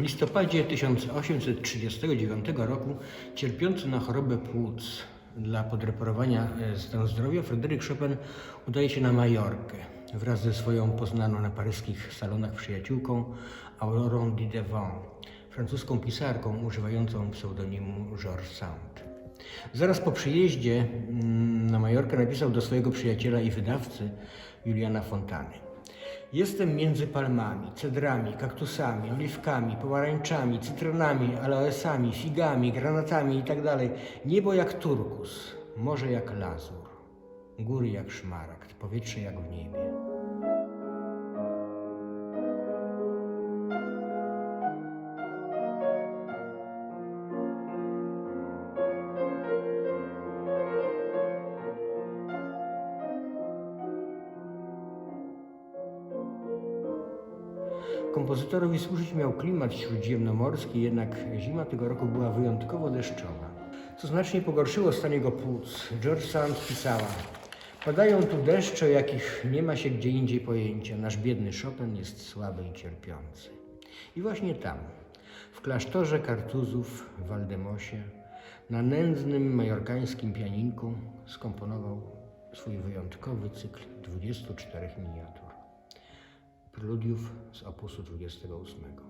W listopadzie 1839 roku cierpiący na chorobę płuc dla podreperowania e, stanu zdrowia Fryderyk Chopin udaje się na Majorkę wraz ze swoją poznaną na paryskich salonach przyjaciółką Aurorą Didevant, francuską pisarką używającą pseudonimu Georges Sand. Zaraz po przyjeździe mm, na Majorkę napisał do swojego przyjaciela i wydawcy Juliana Fontany. Jestem między palmami, cedrami, kaktusami, oliwkami, pomarańczami, cytrynami, aloesami, figami, granatami itd. Niebo jak turkus, morze jak lazur, góry jak szmaragd, powietrze jak w niebie. Kompozytorowi służyć miał klimat śródziemnomorski, jednak zima tego roku była wyjątkowo deszczowa, co znacznie pogorszyło stan jego płuc. George Sand pisała Padają tu deszcze, jakich nie ma się gdzie indziej pojęcia. Nasz biedny Chopin jest słaby i cierpiący. I właśnie tam, w klasztorze kartuzów w Waldemosie, na nędznym majorkańskim pianinku skomponował swój wyjątkowy cykl 24 miniatur. Preludiów z opusu 28.